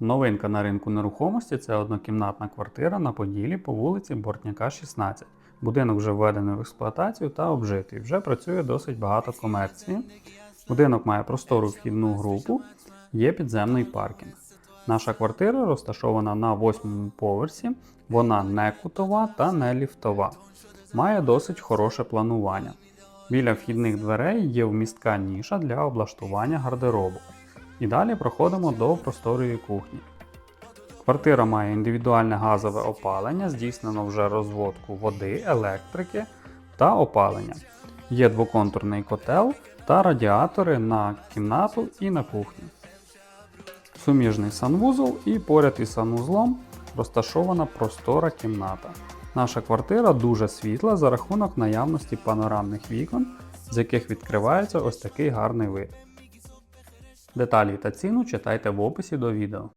Новинка на ринку нерухомості це однокімнатна квартира на Поділі по вулиці Бортняка, 16. Будинок вже введений в експлуатацію та обжитий. Вже працює досить багато комерції. Будинок має простору вхідну групу, є підземний паркінг. Наша квартира розташована на восьмому поверсі, вона не кутова та не ліфтова. Має досить хороше планування. Біля вхідних дверей є вмістка ніша для облаштування гардеробу. І далі проходимо до просторої кухні. Квартира має індивідуальне газове опалення, здійснено вже розводку води, електрики та опалення. Є двоконтурний котел та радіатори на кімнату і на кухню. Суміжний санвузол і поряд із санвузлом розташована простора кімната. Наша квартира дуже світла за рахунок наявності панорамних вікон, з яких відкривається ось такий гарний вид. Деталі та ціну читайте в описі до відео.